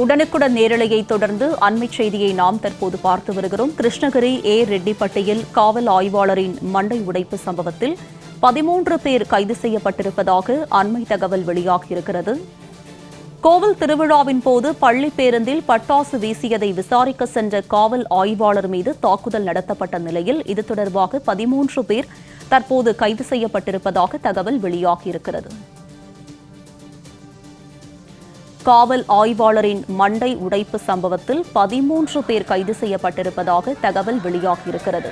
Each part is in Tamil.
உடனுக்குடன் நேரலையை தொடர்ந்து அண்மைச் செய்தியை நாம் தற்போது பார்த்து வருகிறோம். கிருஷ்ணகிரி ஏ. ரெட்டிப்பட்டியில் காவல் ஆய்வாளரின் மண்டை உடைப்பு சம்பவத்தில் பதிமூன்று பேர் கைது செய்யப்பட்டிருப்பதாக அண்மை தகவல் வெளியாகியிருக்கிறது. கோவில் திருவிழாவின் போது பள்ளி பேருந்தில் பட்டாசு வீசியதை விசாரிக்க சென்ற காவல் ஆய்வாளர் மீது தாக்குதல் நடத்தப்பட்ட நிலையில் இது தொடர்பாக பதிமூன்று பேர் தற்போது கைது செய்யப்பட்டிருப்பதாக தகவல் வெளியாகியிருக்கிறது. காவல் ஆய்வாளரின் மண்டை உடைப்பு சம்பவத்தில் பதிமூன்று பேர் கைது செய்யப்பட்டிருப்பதாக தகவல் வெளியாகியிருக்கிறது.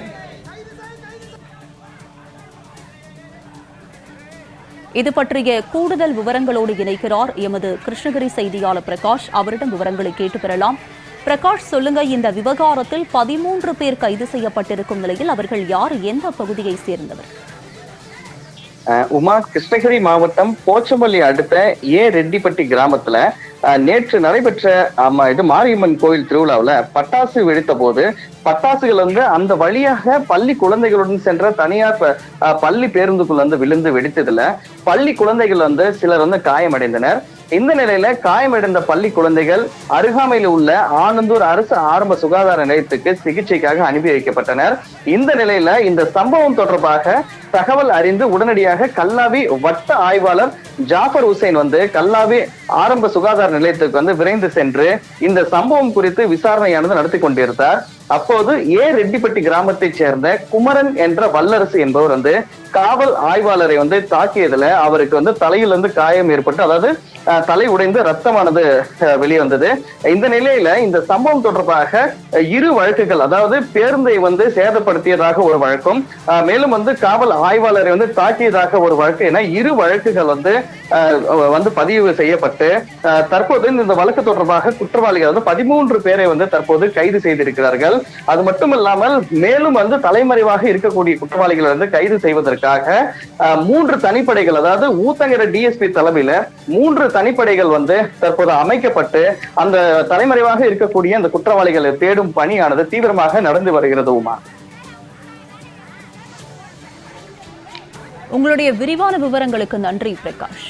இது பற்றிய கூடுதல் விவரங்களோடு இணைக்கிறார் எமது கிருஷ்ணகிரி செய்தியாளர் பிரகாஷ். அவரிடம் விவரங்களை கேட்டு பெறலாம். பிரகாஷ் சொல்லுங்க இந்த விவகாரத்தில் பதிமூன்று பேர் கைது செய்யப்பட்டிருக்கும் நிலையில் அவர்கள் யார்? எந்த பகுதியை சேர்ந்தவர்? உமா கிருஷ்ணகிரி மாவட்டம் போச்சம்பள்ளி அடுத்த ஏ ரெட்டிப்பட்டி கிராமத்துல நேற்று நடைபெற்ற ஆமா, இது மாரியம்மன் கோயில் திருவிழாவில் பட்டாசு வெடித்த போது பட்டாசுகள் வந்து அந்த வழியாக பள்ளி குழந்தைகளுடன் சென்ற தனியார் பள்ளி பேருந்துக்குள்ள வந்து விழுந்து வெடித்ததுல பள்ளி குழந்தைகள் வந்து சிலர் வந்து காயமடைந்தனர். இந்த நிலையில காயமடைந்த பள்ளி குழந்தைகள் அருகாமையில் உள்ள ஆனந்தூர் அரசு ஆரம்ப சுகாதார நிலையத்துக்கு சிகிச்சைக்காக அனுப்பி வைக்கப்பட்டனர். இந்த நிலையில இந்த சம்பவம் தொடர்பாக தகவல் அறிந்து உடனடியாக கல்லாவி வட்ட ஆய்வாளர் ஜாஃபர் ஹுசைன் வந்து கல்லாவி ஆரம்ப சுகாதார நிலையத்துக்கு வந்து விரைந்து சென்று இந்த சம்பவம் குறித்து விசாரணையானது நடத்தி கொண்டிருந்தார். அப்போது ஏ ரெட்டிப்பட்டி கிராமத்தைச் சேர்ந்த குமரன் என்ற வல்லரசு என்பவர் வந்து காவல் ஆய்வாளரை வந்து தாக்கியதுல அவருக்கு வந்து தலையிலிருந்து காயம் ஏற்பட்டு அதாவது தலை உடைந்து ரத்தமானது வெளியே வந்தது இந்த நிலையில இந்த சம்பவம் தொடர்பாக இரு வழக்குகள் அதாவது பேருந்தை வந்து சேதப்படுத்தியதாக ஒரு வழக்கும் மேலும் வந்து காவல் ஆய்வாளரை வந்து தாக்கியதாக ஒரு வழக்கு என இரு வழக்குகள் வந்து வந்து பதிவு செய்யப்பட்டு தற்போது இந்த வழக்கு தொடர்பாக குற்றவாளிகள் வந்து பதிமூன்று பேரை வந்து தற்போது கைது செய்திருக்கிறார்கள். அது மட்டும் இல்லாமல் மேலும் வந்து தலைமறைவாக இருக்கக்கூடிய குற்றவாளிகளை வந்து கைது செய்வதற்கு செய்வதற்காக மூன்று தனிப்படைகள் அதாவது ஊத்தங்கர டிஎஸ்பி தலைமையில மூன்று தனிப்படைகள் வந்து தற்போது அமைக்கப்பட்டு அந்த தலைமறைவாக இருக்கக்கூடிய அந்த குற்றவாளிகளை தேடும் பணியானது தீவிரமாக நடந்து வருகிறது உமா உங்களுடைய விரிவான விவரங்களுக்கு நன்றி பிரகாஷ்.